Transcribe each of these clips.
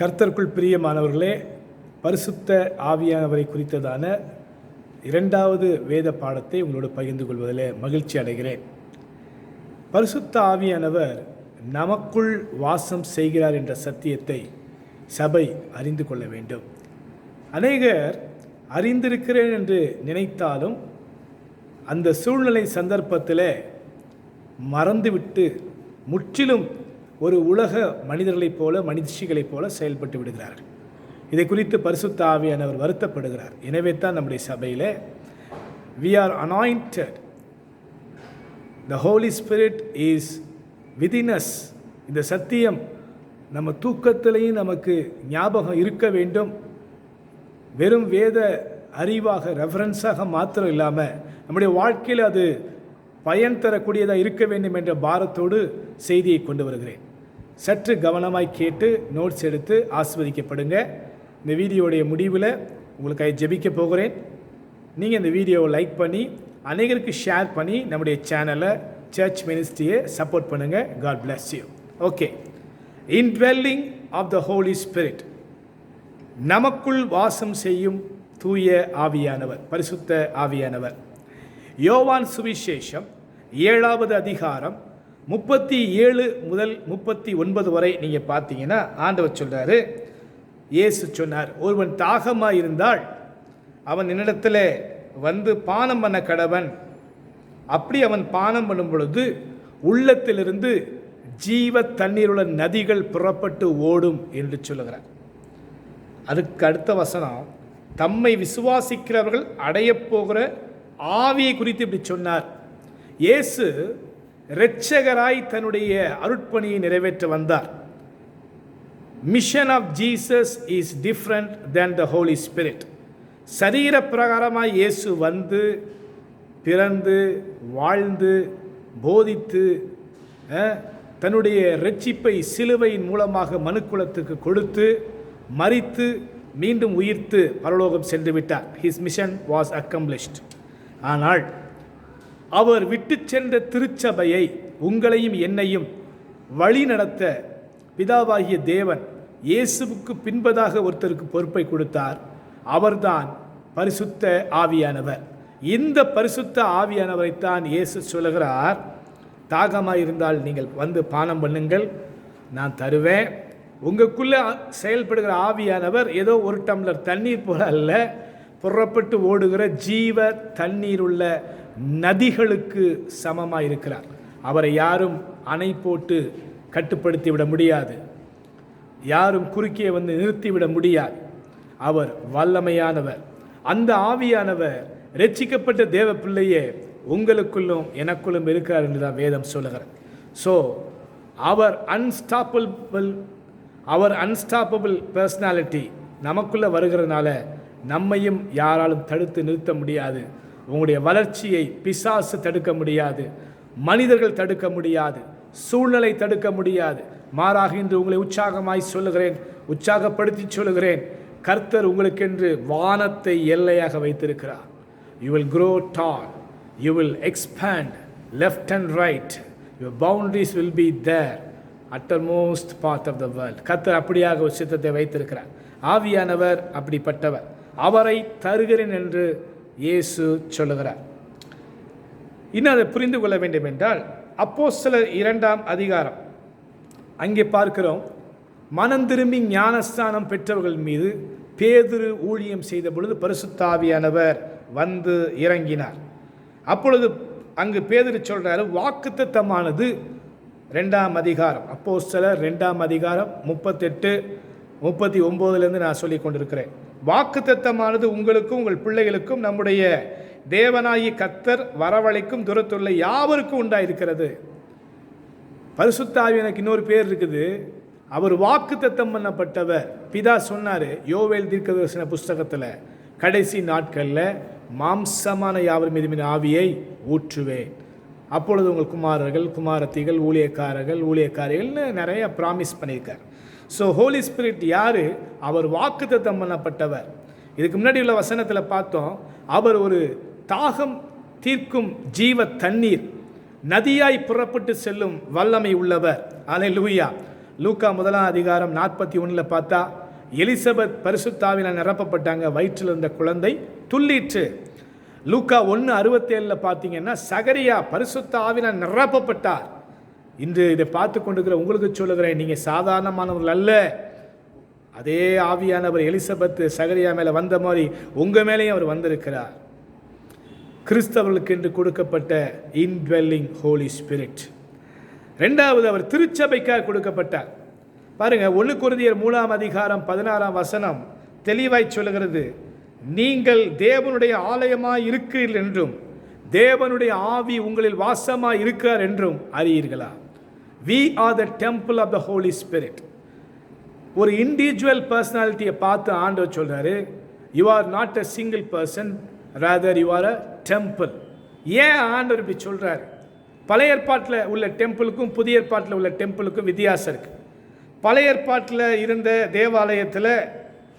கர்த்தருக்குள் பிரியமானவர்களே பரிசுத்த ஆவியானவரை குறித்ததான இரண்டாவது வேத பாடத்தை உங்களோடு பகிர்ந்து கொள்வதில் மகிழ்ச்சி அடைகிறேன். பரிசுத்த ஆவியானவர் நமக்குள் வாசம் செய்கிறார் என்ற சத்தியத்தை சபை அறிந்து கொள்ள வேண்டும். அநேகர் அறிந்திருக்கிறேன் என்று நினைத்தாலும் அந்த சூழ்நிலை சந்தர்ப்பத்தில் மறந்துவிட்டு முற்றிலும் ஒரு உலக மனிதர்களைப் போல மனிதர்களைப் போல செயல்பட்டு விடுகிறார்கள். இதை குறித்து பரிசுத்த ஆவியானவர் வருத்தப்படுகிறார். எனவே தான் நம்முடைய சபையில் we are anointed the Holy Spirit is within us இந்த சத்தியம் நம்ம தூக்கத்திலையும் நமக்கு ஞாபகம் இருக்க வேண்டும். வெறும் வேத அறிவாக ரெஃபரன்ஸாக மாத்திரம் இல்லாமல் நம்முடைய வாழ்க்கையில் அது பயன் தரக்கூடியதாக இருக்க வேண்டும் என்ற பாரத்தோடு செய்தியை கொண்டு வருகிறேன். சற்று கவனமாய் கேட்டு நோட்ஸ் எடுத்து ஆஸ்வதிக்கப்படுங்க இந்த வீடியோடைய முடிவில் உங்களுக்காக ஜெபிக்க போகிறேன். நீங்கள் இந்த வீடியோவை லைக் பண்ணி அநேகருக்கு ஷேர் பண்ணி நம்முடைய சேனலை சர்ச் மினிஸ்ட்ரியை சப்போர்ட் பண்ணுங்கள் God bless you okay indwelling of the Holy Spirit நமக்குள் வாசம் செய்யும் தூய ஆவியானவர் பரிசுத்த ஆவியானவர். யோவான் சுவிசேஷம் ஏழாவது அதிகாரம் முப்பத்தி ஏழு முதல் முப்பத்தி ஒன்பது வரை நீங்கள் பார்த்தீங்கன்னா ஆண்டவர் சொல்கிறாரு இயேசு சொன்னார் ஒருவன் தாகமாக இருந்தால் அவன் என்னிடத்தில் வந்து பானம் பண்ண கடவன். அப்படி அவன் பானம் பண்ணும் பொழுது உள்ளத்திலிருந்து ஜீவ தண்ணீருள்ள நதிகள் புறப்பட்டு ஓடும் என்று சொல்லுகிறார். அதுக்கு அடுத்த வசனம் தம்மை விசுவாசிக்கிறவர்கள் அடையப் போகிற ஆவியை குறித்து இப்படி சொன்னார். இயேசு இரட்சகராய் தன்னுடைய அருட்பணியை நிறைவேற்ற வந்தார். Mission of Jesus is different than the Holy Spirit சரீர பிரகாரமாய் இயேசு வந்து பிறந்து வாழ்ந்து போதித்து தன்னுடைய ரட்சிப்பை சிலுவையின் மூலமாக மனுக்குலத்துக்கு கொடுத்து மறித்து மீண்டும் உயிர்த்து பரலோகம் சென்று விட்டார். ஹிஸ் மிஷன் வாஸ் அக்கம்ப்ளிஷ்ட் ஆனால் அவர் விட்டு சென்ற திருச்சபையை உங்களையும் என்னையும் வழி நடத்த பிதாவாகிய தேவன் இயேசுவுக்கு பின்பதாக ஒருத்தருக்கு பொறுப்பை கொடுத்தார். அவர்தான் பரிசுத்த ஆவியானவர். இந்த பரிசுத்த ஆவியானவரைத்தான் இயேசு சொல்லுகிறார். தாகமாக இருந்தால் நீங்கள் வந்து பானம் பண்ணுங்கள். நான் தருவேன். உங்களுக்குள்ளே செயல்படுகிற ஆவியானவர் ஏதோ ஒரு டம்ளர் தண்ணீர் போல அல்ல. புறப்பட்டு ஓடுகிற ஜீவ தண்ணீர் உள்ள நதிகளுக்கு சமமாக இருக்கிறார் அவரை யாரும் அணை போட்டு கட்டுப்படுத்தி விட முடியாது. யாரும் குறுக்கே வந்து நிறுத்திவிட முடியாது. அவர் வல்லமையானவர். அந்த ஆவியானவர் ரட்சிக்கப்பட்ட தேவ பிள்ளையே உங்களுக்குள்ளும் எனக்குள்ளும் இருக்கிறார் என்று தான் வேதம் சொல்லுகிறார் ஸோ அவர் அன்ஸ்டாப்பபிள் அவர் அன்ஸ்டாப்பபிள் பர்சனாலிட்டி நமக்குள்ளே வருகிறதுனால நம்மையும் யாராலும் தடுத்து நிறுத்த முடியாது. உங்களுடைய வளர்ச்சியை பிசாசு தடுக்க முடியாது. மனிதர்கள் தடுக்க முடியாது. சூழ்நிலை தடுக்க முடியாது. மாறாக இன்று உங்களை உற்சாகமாய் சொல்லுகிறேன் உற்சாகப்படுத்தி சொல்லுகிறேன். கர்த்தர் உங்களுக்கென்று வானத்தை எல்லையாக வைத்திருக்கிறார். You will grow tall you will expand left and right your boundaries will be there uttermost part of the world கர்த்தர் அப்படியாக ஒரு சித்தத்தை வைத்திருக்கிறார். ஆவியானவர் அப்படிப்பட்டவர். அவரை தருகிறேன் என்று இயேசு சொல்லுகிறார். இன்னும் அதை புரிந்து கொள்ள வேண்டும் என்றால் சில இரண்டாம் அதிகாரம். அங்கே பார்க்கிறோம் மனம் திரும்பி ஞானஸ்தானம் பெற்றவர்கள் மீது பேதுரு ஊழியம் செய்த பொழுது பரிசுத்தாவியானவர் வந்து இறங்கினார். அப்பொழுது அங்கு பேதுரு சொல்றாரு வாக்குத்தத்தமானது ரெண்டாம் அதிகாரம். அப்போ சிலர் ரெண்டாம் அதிகாரம் முப்பத்தெட்டு முப்பத்தி ஒம்போதுலேருந்து நான் சொல்லி கொண்டிருக்கிறேன். வாக்குத்தத்தமானது உங்களுக்கும் உங்கள் பிள்ளைகளுக்கும் நம்முடைய தேவனாயி கத்தர் வரவழைக்கும் துரத்துள்ள யாவருக்கும் உண்டாயிருக்கிறது. பரிசுத்தாவி எனக்கு இன்னொரு பேர் இருக்குது. அவர் வாக்கு தத்தம் பண்ணப்பட்டவர். பிதா சொன்னார் யோவேல் தீர்க்கதரிசன புஸ்தகத்தில் கடைசி நாட்களில் மாம்சமான யாவர் மீது மீது ஆவியை ஊற்றுவேன். அப்பொழுது உங்கள் குமாரர்கள் குமாரத்திகள் ஊழியக்காரர்கள் ஊழியக்காரிகள்னு நிறைய ப்ராமிஸ் பண்ணியிருக்கார். ஸோ ஹோலி ஸ்பிரிட் யார்? அவர் வாக்கு தத்தம் பண்ணப்பட்டவர். இதுக்கு முன்னாடி உள்ள வசனத்தில் பார்த்தோம் அவர் ஒரு தாகம் தீர்க்கும் ஜீவ தண்ணீர் நதியாய் புறப்பட்டு செல்லும் வல்லமை உள்ளவர். அல்லேலூயா லூக்கா முதலாம் அதிகாரம் நாற்பத்தி ஒன்றில் பார்த்தா எலிசபெத் பரிசுத்தாவினால் நிரப்பப்பட்டாங்க வயிற்றில் இருந்த குழந்தை துள்ளிற்று. லூக்கா ஒன்று அறுபத்தேழில் பார்த்தீங்கன்னா சகரியா பரிசுத்த ஆவினால் நிரப்பப்பட்டார். இன்று இதை பார்த்து கொண்டிருக்கிற உங்களுக்கு சொல்லுகிறேன் நீங்கள் சாதாரணமானவர்கள் அல்ல. அதே ஆவியானவர் எலிசபெத் சகரியா மேலே வந்த மாதிரி உங்கள் மேலேயும் அவர் வந்திருக்கிறார். கிறிஸ்தவர்களுக்கு என்று கொடுக்கப்பட்ட இன்வெல்லிங் ஹோலி ஸ்பிரிட். ரெண்டாவது அவர் திருச்சபைக்காக கொடுக்கப்பட்டார். பாருங்க ஒன்று குருதியர் மூணாம் அதிகாரம் பதினாறாம் வசனம் தெளிவாய் சொல்லுகிறது நீங்கள் தேவனுடைய ஆலயமாக இருக்கிறீர்கள் என்றும் தேவனுடைய ஆவி உங்களில் வாசமாக இருக்கிறார் என்றும் அறியீர்களா? We are the temple of the Holy Spirit ஒரு இண்டிவிஜுவல் பர்சனாலிட்டியை பார்த்து ஆண்டவர் சொல்கிறாரு you are not a single person rather you are a temple ஏன் ஆண்டவர் இப்படி சொல்கிறார் பழைய ஏற்பாட்டில் உள்ள டெம்பிளுக்கும் புதிய ஏற்பாட்டில் உள்ள டெம்பிளுக்கும் வித்தியாசம் இருக்குது பழைய ஏற்பாட்டில் இருந்த தேவாலயத்தில்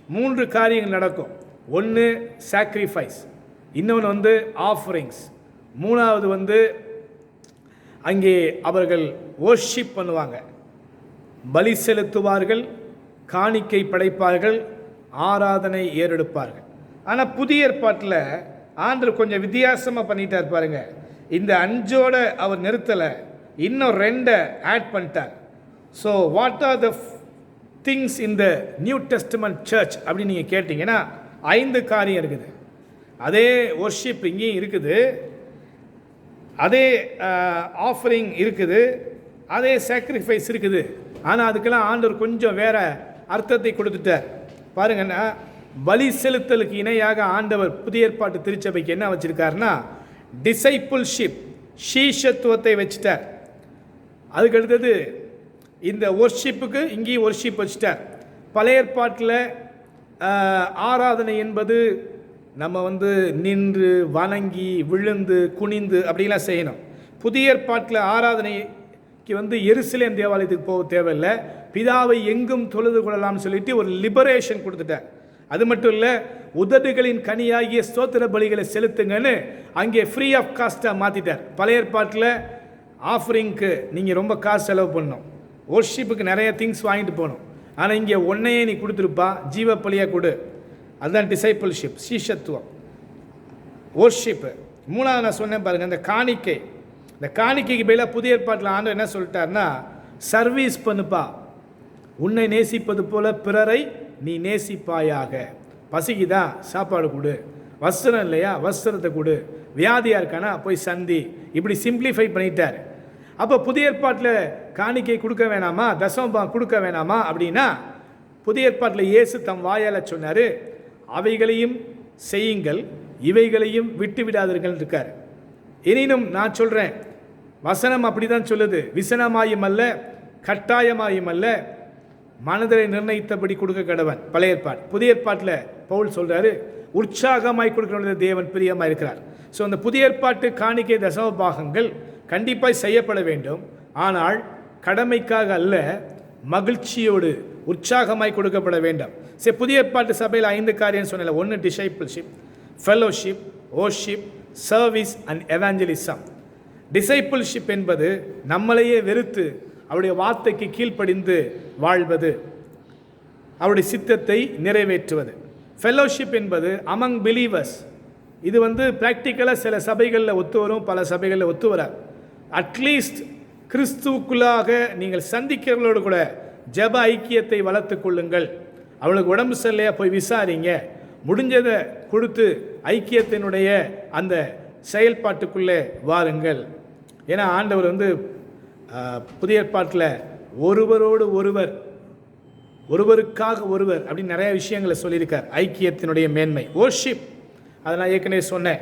மூன்று காரியங்கள் நடக்கும். ஒன்று சாக்ரிஃபைஸ் இன்னொன்று வந்து ஆஃபரிங்ஸ் மூணாவது வந்து அங்கே அவர்கள் worship பண்ணுவாங்க. பலி செலுத்துவார்கள் காணிக்கை படைப்பார்கள் ஆராதனை ஏறெடுப்பார்கள். ஆனால் புதிய ஏற்பாட்டில் ஆண்டர் கொஞ்சம் வித்தியாசமாக பண்ணிட்டார் பாருங்க. இந்த அஞ்சோட அவர் நிறுத்தலை இன்னும் ரெண்டை ஆட் பண்ணிட்டார். So what are the things இந்த நியூ டெஸ்டமெண்ட் சர்ச் அப்படின்னு நீங்கள் கேட்டிங்கன்னா ஐந்து காரியம் இருக்குது. அதே ஒர்ஷிப் இங்கேயும் இருக்குது. அதே ஆஃபரிங் இருக்குது. அதே சாக்ரிஃபைஸ் இருக்குது. ஆனால் அதுக்கெல்லாம் ஆண்டவர் கொஞ்சம் வேற அர்த்தத்தை கொடுத்துட்டார். பாருங்கன்னா பலி செலுத்தலுக்கு இணையாக ஆண்டவர் புதிய ஏற்பாட்டு திருச்சபைக்கு என்ன வச்சுருக்காருன்னா டிசைப்புள்ஷிப் ஷீஷத்துவத்தை வச்சுட்டார். அதுக்கு அடுத்தது இந்த ஒர்ஷிப்புக்கு இங்கேயும் ஒர்ஷிப் வச்சுட்டார். பழைய ஏற்பாட்டில் ஆராதனை என்பது நம்ம வந்து நின்று வணங்கி விழுந்து குனிந்து அப்படிலாம் செய்யணும். புதிய ஏற்பாட்டில் ஆராதனைக்கு வந்து எருசலேம் தேவாலயத்துக்கு போக தேவையில்லை. பிதாவை எங்கும் தொழுது கொள்ளலாம்னு சொல்லிட்டு ஒரு லிபரேஷன் கொடுத்துட்டார் அது மட்டும் இல்லை உதடுகளின் கனியாகிய ஸ்தோத்திர பலிகளை செலுத்துங்கன்னு அங்கே ஃப்ரீ ஆஃப் காஸ்ட்டாக மாற்றிட்டார் பழைய ஏற்பாட்டில் ஆஃபரிங்க்கு நீங்கள் ரொம்ப காசு செலவு பண்ணணும். ஒர்ஷிப்புக்கு நிறைய திங்ஸ் வாங்கிட்டு போகணும். ஆனால் இங்கே ஒன்னையே நீ கொடுத்துருப்பா. ஜீவ பலியாக கொடு. அதுதான் டிசைப்பிள்ஷிப் சீஷத்துவம். ஓர்ஷிப்பு மூணாவது நான் சொன்னேன் பாருங்கள் இந்த காணிக்கை. இந்த காணிக்கைக்கு பதிலாக புதிய ஏற்பாட்டில் ஆண்டு என்ன சொல்லிட்டாருன்னா சர்வீஸ் பண்ணுப்பா. உன்னை நேசிப்பது போல பிறரை நீ நேசிப்பாயாக. பசிக்குதா? சாப்பாடு கொடு. வஸ்திரம் இல்லையா? வஸ்திரத்தை கொடு. வியாதியாக இருக்கானா? போய் சந்தி. இப்படி சிம்பிளிஃபை பண்ணிட்டார். அப்போ புதிய ஏற்பாட்டில் காணிக்கை கொடுக்க வேணாமா? தசமபா கொடுக்க வேணாமா? அப்படின்னா புதிய ஏற்பாட்டில் இயேசு தம் வாயால் சொன்னார் அவைகளையும் செய்யுங்கள் இவைகளையும் விட்டு விடாதீர்கள் இருக்கார் எனினும் நான் சொல்கிறேன் வசனம் அப்படி தான் சொல்லுது. விசனமாயும் அல்ல கட்டாயமாயும் அல்ல மனதை நிர்ணயித்தபடி கொடுக்க கடவன். பழைய ஏற்பாடு. புதிய ஏற்பாட்டில் பவுல் சொல்கிறாரு உற்சாகமாய் கொடுக்கணும் தேவன் பிரியமாக இருக்கிறார். ஸோ அந்த புதிய ஏற்பாட்டு காணிக்கை தசம பாகங்கள் கண்டிப்பாக செய்யப்பட வேண்டும். ஆனால் கடமைக்காக அல்ல மகிழ்ச்சியோடு உற்சாகமாய் கொடுக்கப்பட வேண்டும். சரி புதிய ஏற்பாட்டு சபையில் ஐந்து காரியம் சொன்னல ஒன்று discipleship fellowship worship service and evangelism discipleship என்பது நம்மளையே வெறுத்து அவருடைய வார்த்தைக்கு கீழ்ப்படிந்து வாழ்வது அவருடைய சித்தத்தை நிறைவேற்றுவது. ஃபெலோஷிப் என்பது அமங் பிலீவர்ஸ் இது வந்து ப்ராக்டிக்கலாக சில சபைகளில் ஒத்து வரும் பல சபைகளில் ஒத்து வராது. அட்லீஸ்ட் கிறிஸ்துவுக்குள்ளாக நீங்கள் சந்திக்கிறவர்களோடு கூட ஜெப ஐக்கியத்தை வளர்த்து கொள்ளுங்கள். அவளுக்கு உடம்பு சரியில்லையா? போய் விசாரிங்க. முடிஞ்சதை கொடுத்து ஐக்கியத்தினுடைய அந்த செயல்பாட்டுக்குள்ளே வாருங்கள். ஏன்னா ஆண்டவர் வந்து புதிய ஏற்பாட்டில் ஒருவரோடு ஒருவர் ஒருவருக்காக ஒருவர் அப்படின்னு நிறைய விஷயங்களை சொல்லியிருக்கார். ஐக்கியத்தினுடைய மேன்மை ஓர்ஷிப் அதை நான் ஏற்கனவே சொன்னேன்.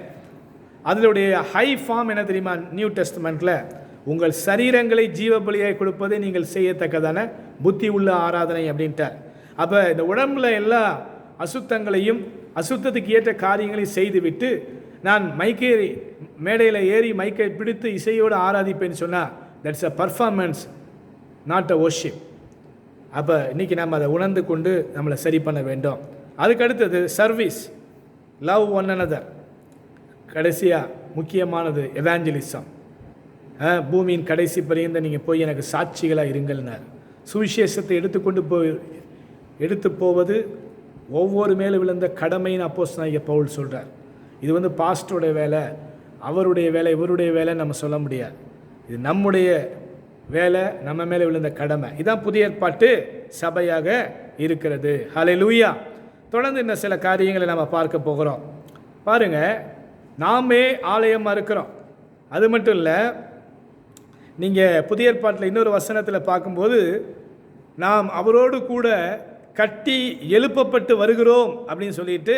அதனுடைய ஹை ஃபார்ம் என்ன தெரியுமா? நியூ டெஸ்ட்மெண்ட்டில் உங்கள் சரீரங்களை ஜீவ பலியாய் கொடுப்பதை நீங்கள் செய்யத்தக்கதான புத்தி உள்ள ஆராதனை அப்படின்ட்டார் அப்போ இந்த உடம்புல எல்லா அசுத்தங்களையும் அசுத்தத்துக்கு ஏற்ற காரியங்களையும் செய்துவிட்டு நான் மைக்கேறி மேடையில் ஏறி மைக்கை பிடித்து இசையோடு ஆராதிப்பேன்னு சொன்னால் that's a performance not a worship. அப்போ இன்றைக்கி நம்ம அதை உணர்ந்து கொண்டு நம்மளை சரி பண்ண வேண்டும். அதுக்கடுத்தது சர்வீஸ் லவ் ஒன் அனதர் கடைசியாக முக்கியமானது எவாஞ்சலிசம் பூமியின் கடைசி பரியந்த நீங்கள் போய் எனக்கு சாட்சிகளாக இருங்கள்னார். சுவிசேஷத்தை எடுத்துக்கொண்டு போய் எடுத்து போவது ஒவ்வொரு மேலே விழுந்த கடமைன்னு அப்போஸ் பவுல் சொல்கிறார் இது வந்து பாஸ்டருடைய வேலை அவருடைய வேலை இவருடைய வேலை நம்ம சொல்ல முடியாது. இது நம்முடைய வேலை நம்ம மேலே விழுந்த கடமை. இதான் புதிய ஏற்பாட்டு சபையாக இருக்கிறது. ஹலை லூயா தொடர்ந்து இன்னும் சில காரியங்களை நம்ம பார்க்க போகிறோம். பாருங்க நாமே ஆலயமாக இருக்கிறோம் அது மட்டும் இல்லை நீங்கள் புதிய ஏற்பாட்டில் இன்னொரு வசனத்தில் பார்க்கும்போது நாம் அவரோடு கூட கட்டி எழுப்பப்பட்டு வருகிறோம் அப்படின்னு சொல்லிட்டு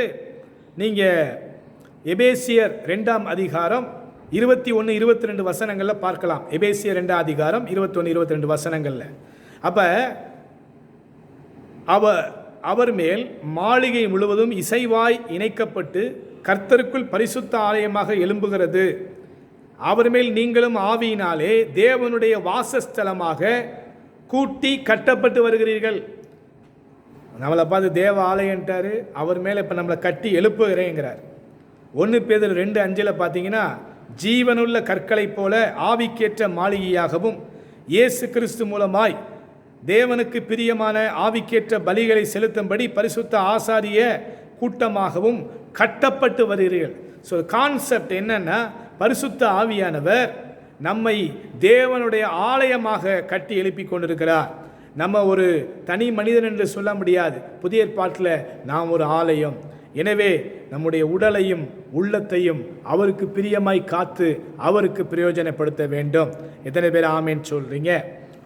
நீங்கள் எபேசியர் ரெண்டாம் அதிகாரம் இருபத்தி ஒன்று இருபத்தி ரெண்டு வசனங்களில் பார்க்கலாம். எபேசியர் ரெண்டாம் அதிகாரம் இருபத்தொன்று இருபத்தி ரெண்டு வசனங்களில். அப்போ அவ அவர் மேல் மாளிகை முழுவதும் இசைவாய் இணைக்கப்பட்டு கர்த்தருக்குள் பரிசுத்த ஆலயமாக எழும்புகிறது. அவர் மேல் நீங்களும் ஆவியினாலே தேவனுடைய வாசஸ்தலமாக கூட்டி கட்டப்பட்டு வருகிறீர்கள். நம்மளை பார்த்து தேவ ஆலயன்ட்டார் அவர் மேலே இப்போ நம்மளை கட்டி எழுப்புகிறேங்கிறார். ஒன்று பேதர் ரெண்டு அஞ்சில் பார்த்தீங்கன்னா ஜீவனுள்ள கற்களைப் போல ஆவிக்கேற்ற மாளிகையாகவும் இயேசு கிறிஸ்து மூலமாய் தேவனுக்கு பிரியமான ஆவிக்கேற்ற பலிகளை செலுத்தும்படி பரிசுத்த ஆசாரிய கூட்டமாகவும் கட்டப்பட்டு வருகிறீர்கள். ஸோ கான்செப்ட் என்னென்னா பரிசுத்த ஆவியானவர் நம்மை தேவனுடைய ஆலயமாக கட்டி எழுப்பி கொண்டிருக்கிறார். நம்ம ஒரு தனி மனிதன் என்று சொல்ல முடியாது. புதிய ஏற்பாட்டில் நாம் ஒரு ஆலயம். எனவே நம்முடைய உடலையும் உள்ளத்தையும் அவருக்கு பிரியமாய் காத்து அவருக்கு பிரயோஜனப்படுத்த வேண்டும். எத்தனை பேர் ஆமேன்னு சொல்கிறீங்க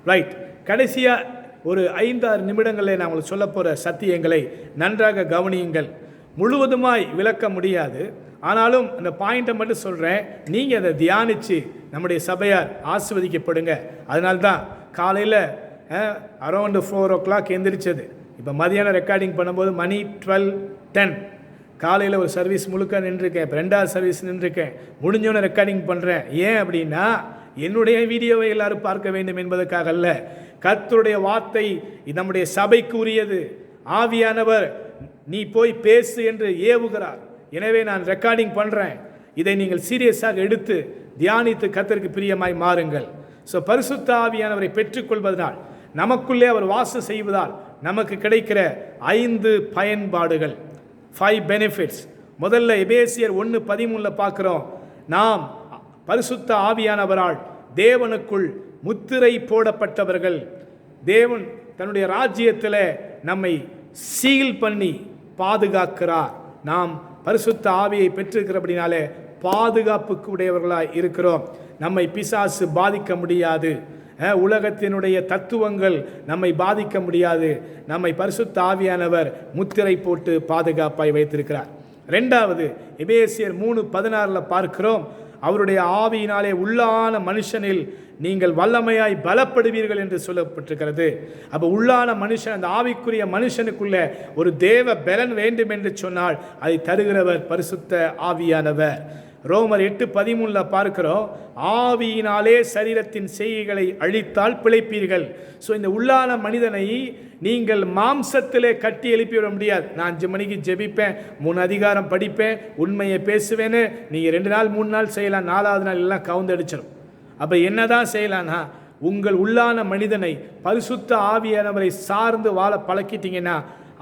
ரைட் கடைசியாக ஒரு ஐந்தாறு நிமிடங்களில் நான் உங்களுக்கு சொல்ல போகிற சத்தியங்களை நன்றாக கவனியுங்கள். முழுவதுமாய் விளக்க முடியாது. ஆனாலும் அந்த பாயிண்ட்டை மட்டும் சொல்கிறேன் நீங்கள் அதை தியானித்து நம்முடைய சபையார் ஆசிர்வதிக்கப்படுங்க. அதனால்தான் காலையில் அரௌண்டு ஃபோர் ஓ கிளாக் எந்திரிச்சது. இப்போ மதியானம் ரெக்கார்டிங் பண்ணும்போது மணி டுவெல் டென் காலையில் ஒரு சர்வீஸ் முழுக்க நின்றுருக்கேன். இப்போ ரெண்டாவது சர்வீஸ் நின்றுருக்கேன். முடிஞ்சோன்னே ரெக்கார்டிங் பண்ணுறேன் ஏன் அப்படின்னா என்னுடைய வீடியோவை எல்லாரும் பார்க்க வேண்டும் என்பதற்காக அல்ல. கர்த்தருடைய வார்த்தை நம்முடைய சபைக்கு உரியது. ஆவியானவர் நீ போய் பேசு என்று ஏவுகிறார். எனவே நான் ரெக்கார்டிங் பண்ணுறேன் இதை நீங்கள் சீரியஸாக எடுத்து தியானித்து கத்தருக்கு பிரியமாய் மாறுங்கள். ஸோ பரிசுத்த ஆவியானவரை பெற்றுக்கொள்வதனால் நமக்குள்ளே அவர் வாசம் செய்வதால் நமக்கு கிடைக்கிற ஐந்து பயன்பாடுகள் ஃபைவ் பெனிஃபிட்ஸ் முதல்ல எபேசியர் ஒன்று பதிமூணில் பார்க்குறோம். நாம் பரிசுத்த ஆவியானவரால் தேவனுக்குள் முத்திரை போடப்பட்டவர்கள். தேவன் தன்னுடைய ராஜ்யத்தில் நம்மை சீல் பண்ணி பாதுகாக்கிறார். நாம் பரிசுத்த ஆவியை பெற்றிருக்கிறபடினாலே பாதுகாப்புக்கு உடையவர்களாக இருக்கிறோம். நம்மை பிசாசு பாதிக்க முடியாது. உலகத்தினுடைய தத்துவங்கள் நம்மை பாதிக்க முடியாது. நம்மை பரிசுத்த ஆவியானவர் முத்திரை போட்டு பாதுகாப்பாய் வைத்திருக்கிறார். ரெண்டாவது எபேசியர் மூணு பதினாறில் பார்க்கிறோம். அவருடைய ஆவியினாலே உள்ளான மனுஷனில் நீங்கள் வல்லமையாய் பலப்படுவீர்கள் என்று சொல்லப்பட்டிருக்கிறது. அப்போ உள்ளான மனுஷன் அந்த ஆவிக்குரிய மனுஷனுக்குள்ள ஒரு தேவ பலன் வேண்டும் என்று சொன்னால் அதை தருகிறவர் பரிசுத்த ஆவியானவர். ரோமர் எட்டு பதிமூணில் பார்க்கிறோம் ஆவியினாலே சரீரத்தின் செய்கைகளை அழித்தால் பிழைப்பீர்கள். ஸோ இந்த உள்ளான மனிதனை நீங்கள் மாம்சத்திலே கட்டி எழுப்பிவிட முடியாது. நான் அஞ்சு மணிக்கு ஜெபிப்பேன் மூணு அதிகாரம் படிப்பேன் உண்மையை பேசுவேன்னு நீங்கள் ரெண்டு நாள் மூணு நாள் செய்யலாம் நாலாவது நாள் எல்லாம் கவுந்தடிச்சிடும் அப்போ என்னதான் செய்யலாம்னா உங்கள் உள்ளான மனிதனை பரிசுத்த ஆவியானவரை சார்ந்து வாழ பழக்கிட்டீங்கன்னா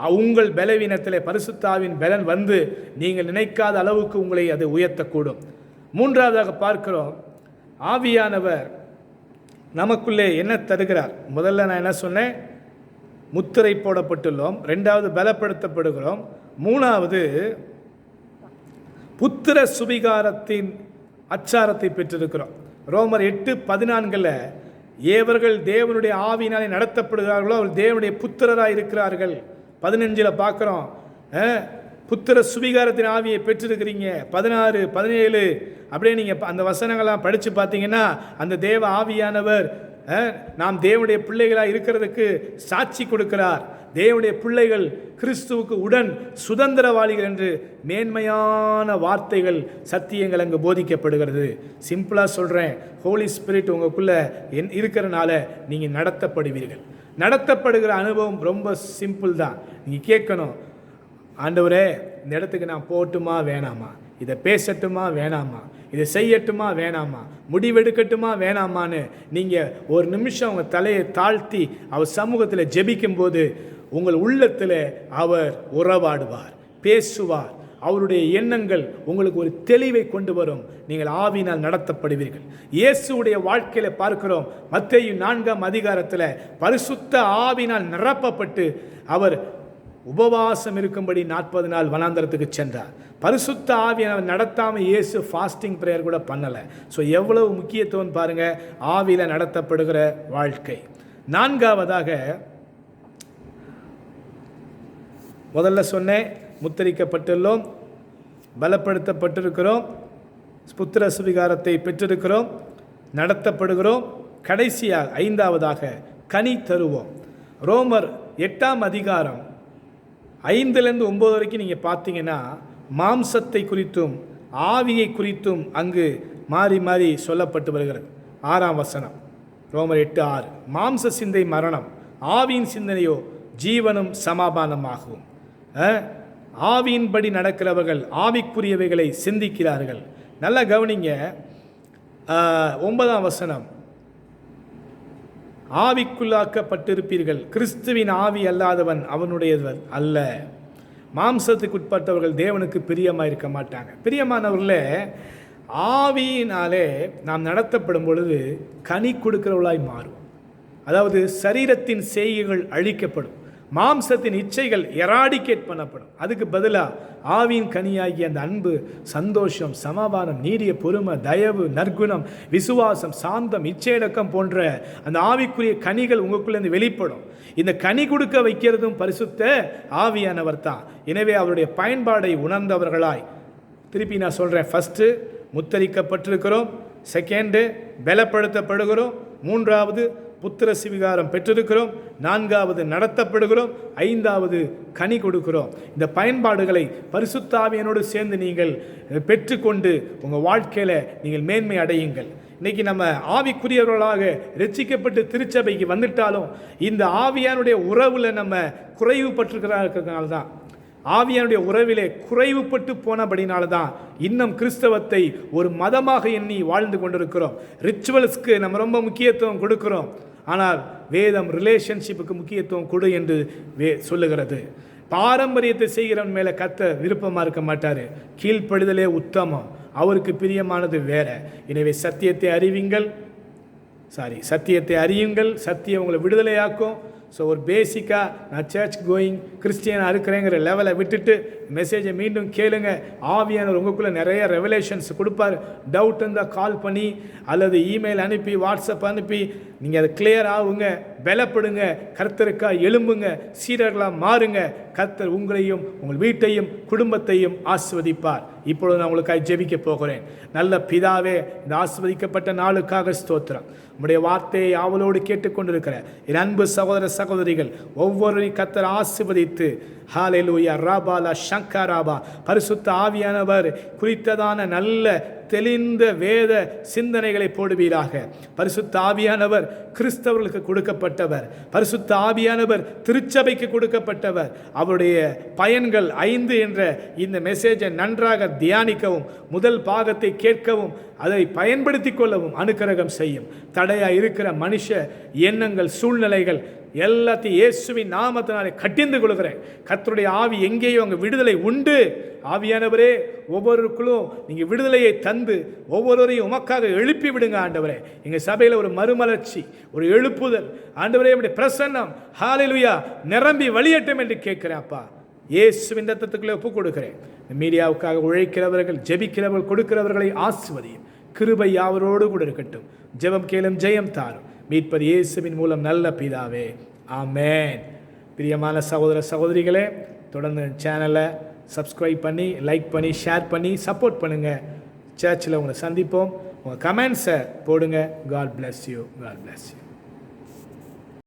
உங்கள் பலவீனத்தில் பரிசுத்தாவின் பலன் வந்து நீங்கள் நினைக்காத அளவுக்கு உங்களை அது உயர்த்தக்கூடும். மூன்றாவதாக பார்க்கிறோம். ஆவியானவர் நமக்குள்ளே என்ன தருகிறார்? முதல்ல நான் என்ன சொன்னேன்? முத்திரை போடப்பட்டுள்ளோம். ரெண்டாவது பலப்படுத்தப்படுகிறோம். மூணாவது புத்திர சுபிகாரத்தின் அச்சாரத்தை பெற்றிருக்கிறோம். ரோமர் எட்டு பதினான்கில் ஏவர்கள் தேவனுடைய ஆவியினாலே நடத்தப்படுகிறார்களோ அவர் தேவனுடைய புத்திரராக இருக்கிறார்கள் பதினஞ்சில் பார்க்குறோம் புத்திர சுவீகாரத்தின் ஆவியை பெற்றிருக்கிறீங்க. பதினாறு பதினேழு அப்படியே நீங்கள் அந்த வசனங்கள்லாம் படித்து பார்த்தீங்கன்னா அந்த தேவ ஆவியானவர் நாம் தேவனுடைய பிள்ளைகளாக இருக்கிறதுக்கு சாட்சி கொடுக்கிறார். தேவனுடைய பிள்ளைகள் கிறிஸ்துவுக்கு உடன் சுதந்திரவாளிகள் என்று மேன்மையான வார்த்தைகள் சத்தியங்கள் அங்கு போதிக்கப்படுகிறது. சிம்பிளாக சொல்கிறேன் ஹோலி ஸ்பிரிட் உங்களுக்குள்ளே என் இருக்கிறனால நீங்கள் நடத்தப்படுவீர்கள். நடத்தப்படுகிற அனுபவம் ரொம்ப சிம்பிள் தான். நீங்கள் கேட்கணும் ஆண்டவரே இந்த இடத்துக்கு நான் போகட்டுமா வேணாமா? இதை பேசட்டுமா வேணாமா? இதை செய்யட்டுமா வேணாமா? முடிவெடுக்கட்டுமா வேணாமான்னு நீங்கள் ஒரு நிமிஷம் அவங்க தலையை தாழ்த்தி அவர் சமூகத்தில் ஜெபிக்கும்போது உங்கள் உள்ளத்தில் அவர் உறவாடுவார் பேசுவார் அவருடைய எண்ணங்கள் உங்களுக்கு ஒரு தெளிவை கொண்டு வரும். நீங்கள் ஆவினால் நடத்தப்படுவீர்கள். இயேசுடைய வாழ்க்கையில் பார்க்கிறோம். மத்தையும் நான்காம் அதிகாரத்தில் பரிசுத்த ஆவினால் நிரப்பப்பட்டு அவர் உபவாசம் இருக்கும்படி நாற்பது நாள் வனாந்தரத்துக்கு சென்றார். பரிசுத்த ஆவியானவர் நடத்தாமல் இயேசு ஃபாஸ்டிங் ப்ரேயர் கூட பண்ணலை. ஸோ எவ்வளவு முக்கியத்துவம் பாருங்க. ஆவியில் நடத்தப்படுகிற வாழ்க்கை. நான்காவதாக முதல்ல சொன்னேன். முத்தரிக்கப்பட்டுள்ளோம் பலப்படுத்தப்பட்டிருக்கிறோம் புத்திர சுவிகாரத்தை பெற்றிருக்கிறோம் நடத்தப்படுகிறோம். கடைசியாக ஐந்தாவதாக கனி தருவோம். ரோமர் எட்டாம் அதிகாரம் ஐந்துலேருந்து ஒம்பது வரைக்கும் நீங்கள் பார்த்தீங்கன்னா மாம்சத்தை குறித்தும் ஆவியை குறித்தும் அங்கு மாறி மாறி சொல்லப்பட்டு வருகிறது. ஆறாம் வசனம் ரோமர் எட்டு ஆறு மாம்ச சிந்தை மரணம் ஆவியின் சிந்தனையோ ஜீவனும் சமாதானமாகும் அஹ், ஆவியின்படி நடக்கிறவர்கள் ஆவிக்குரியவைகளை சிந்திக்கிறார்கள். நல்லா கவனிங்க. ஒன்பதாம் வசனம். ஆவிக்குள்ளாக்கப்பட்டிருப்பீர்கள். கிறிஸ்துவின் ஆவி அல்லாதவன் அவனுடையவன் அல்ல. மாம்சத்துக்குட்பட்டவர்கள் தேவனுக்கு பிரியமாக இருக்க மாட்டாங்க. பிரியமானவர்களே ஆவியினாலே நாம் நடத்தப்படும் பொழுது கனி கொடுக்கிறவளாய் மாறும் அதாவது சரீரத்தின் செய்கைகள் அழிக்கப்படும். மாம்சத்தின் இச்சைகள் எராடிகேட் பண்ணப்படும். அதுக்கு பதிலாக ஆவியின் கனியாகிய அந்த அன்பு சந்தோஷம் சமாதானம் நீடிய பொறுமை தயவு நற்குணம் விசுவாசம் சாந்தம் இச்சையடக்கம் போன்ற அந்த ஆவிக்குரிய கனிகள் உங்களுக்குள்ளேருந்து வெளிப்படும். இந்த கனி கொடுக்க வைக்கிறதும் பரிசுத்த ஆவியானவர் தான். எனவே அவருடைய பயன்பாடை உணர்ந்தவர்களாய். திருப்பி நான் சொல்கிறேன் ஃபஸ்ட்டு முத்தரிக்கப்பட்டிருக்கிறோம் செகண்டு பலப்படுத்தப்படுகிறோம் மூன்றாவது புத்திர சிவிகாரம் பெற்றிருக்கிறோம். நான்காவது நடத்தப்படுகிறோம். ஐந்தாவது கனி கொடுக்கிறோம். இந்த பயன்பாடுகளை பரிசுத்தாவியனோடு சேர்ந்து நீங்கள் பெற்றுக்கொண்டு உங்கள் வாழ்க்கையில் நீங்கள் மேன்மை அடையுங்கள். இன்னைக்கு நம்ம ஆவிக்குரியவர்களாக ரட்சிக்கப்பட்டு திருச்சபைக்கு வந்துட்டாலும் இந்த ஆவியானுடைய உறவில் நம்ம குறைவுபட்டிருக்கிறதுனால தான் ஆவியானுடைய உறவிலே குறைவுபட்டு போனபடினால தான் இன்னும் கிறிஸ்தவத்தை ஒரு மதமாக எண்ணி வாழ்ந்து கொண்டிருக்கிறோம். ரிச்சுவல்ஸ்க்கு நம்ம ரொம்ப முக்கியத்துவம் கொடுக்கிறோம். ஆனால் வேதம் ரிலேஷன்ஷிப்புக்கு முக்கியத்துவம் கொடு என்று வே சொல்லுகிறது. பாரம்பரியத்தை செய்கிறவன் மேலே கத்த விருப்பமாக இருக்க மாட்டார். கீழ்ப்படுதலே உத்தமம். அவருக்கு பிரியமானது வேற. எனவே சத்தியத்தை அறிவிங்கள். சாரி சத்தியத்தை அறியுங்கள். சத்தியம் உங்களை விடுதலையாக்கும். ஸோ ஒரு பேசிக்காக நான் சர்ச் கோயிங் கிறிஸ்டியனாக இருக்கிறேங்கிற லெவலை விட்டுட்டு மெசேஜை மீண்டும் கேளுங்க. ஆவியானவர் உங்களுக்குள்ளே நிறைய ரெவலேஷன்ஸ் கொடுப்பார். டவுட் இருந்தால் கால் பண்ணி அல்லது இமெயில் அனுப்பி வாட்ஸ்அப் அனுப்பி நீங்கள் அதை கிளியர் ஆகுங்க. பலப்படுங்க. கர்த்தருக்கா எழும்புங்க. சீரர்களாக மாறுங்க. கர்த்தர் உங்களையும் உங்கள் வீட்டையும் குடும்பத்தையும் ஆஸ்வதிப்பார் இப்பொழுது நான் உங்களுக்காக ஜெபிக்க போகிறேன். நல்ல பிதாவே இந்த ஆஸ்வதிக்கப்பட்ட நாளுக்காக ஸ்தோத்திரம். உங்களுடைய வார்த்தையை ஆவலோடு கேட்டுக்கொண்டிருக்கிற என் அன்பு சகோதர சகோதரிகள் ஒவ்வொரு கத்தர் ஆசிர்வதித்து ஹாலெலூயா ராபாலா ஷங்கராபா பரிசுத்த ஆவியானவர் குறித்ததான நல்ல தெளிந்த வேத சிந்தனைகளை போடுவீராக. பரிசுத்த ஆவியானவர் கிறிஸ்தவர்களுக்கு கொடுக்கப்பட்டவர். பரிசுத்த ஆவியானவர் திருச்சபைக்கு கொடுக்கப்பட்டவர். அவருடைய பயன்கள் ஐந்து என்ற இந்த மெசேஜை நன்றாக தியானிக்கவும் முதல் பாகத்தை கேட்கவும் அதை பயன்படுத்தி கொள்ளவும் அனுக்கிரகம் செய்யும். தடையாக இருக்கிற மனுஷ எண்ணங்கள் சூழ்நிலைகள் எல்லாத்தையும் இயேசுவின் நாமத்தினாலே கட்டிந்து கொள்கிறேன். கத்தருடைய ஆவி எங்கேயோ அங்கே விடுதலை உண்டு. ஆவியானவரே ஒவ்வொருக்குள்ளும் நீங்கள் விடுதலையை தந்து ஒவ்வொருவரையும் உமக்காக எழுப்பி விடுங்க ஆண்டவரே. எங்கள் சபையில் ஒரு மறுமலர்ச்சி ஒரு எழுப்புதல். ஆண்டவரே இப்படி பிரசன்னம் ஹாலிலுயா நிரம்பி வழியட்டும் என்று கேட்கிறேன் அப்பா. இயேசுவின் ரத்தத்துக்குள்ளே ஒப்புக் கொடுக்கிறேன். மீடியாவுக்காக உழைக்கிறவர்கள் ஜெபிக்கிறவர்கள் கொடுக்கிறவர்களை ஆசிர்வதியும். கிருபை யாவரோடு கூட இருக்கட்டும். ஜெபம் கேளும் ஜெயம் தாரும். மீட்பர் இயேசுவின் மூலம் நல்ல பிதாவே. ஆமேன். பிரியமான சகோதர சகோதரிகளே தொடர்ந்து சேனலை சப்ஸ்கிரைப் பண்ணி லைக் பண்ணி ஷேர் பண்ணி சப்போர்ட் பண்ணுங்கள் சர்ச்சில் உங்களை சந்திப்போம். உங்கள் கமெண்ட்ஸை போடுங்க. God bless you God bless you